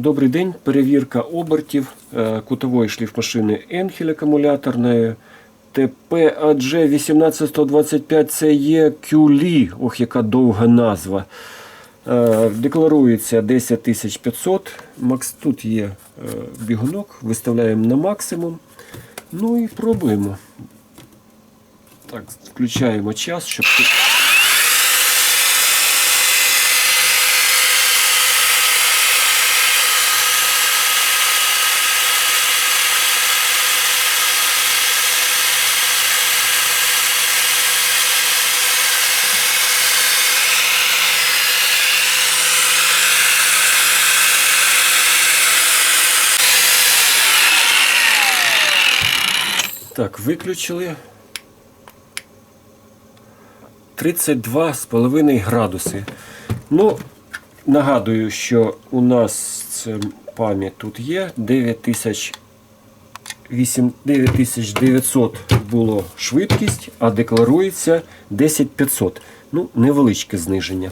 Добрий день. Перевірка обертів е, кутової шліфмашини Енхель акумуляторної. ТП АДЖ 18125 це є QLI. Ох, яка довга назва. Е, Декларується 10500. Макс, тут є е, бігунок, виставляємо на максимум. Ну і пробуємо. Так, включаємо час, щоб. Так, виключили. 32,5 градуси. Ну, нагадую, що у нас пам'ять тут є. 9900 було швидкість, а декларується 10500. Ну, невеличке зниження.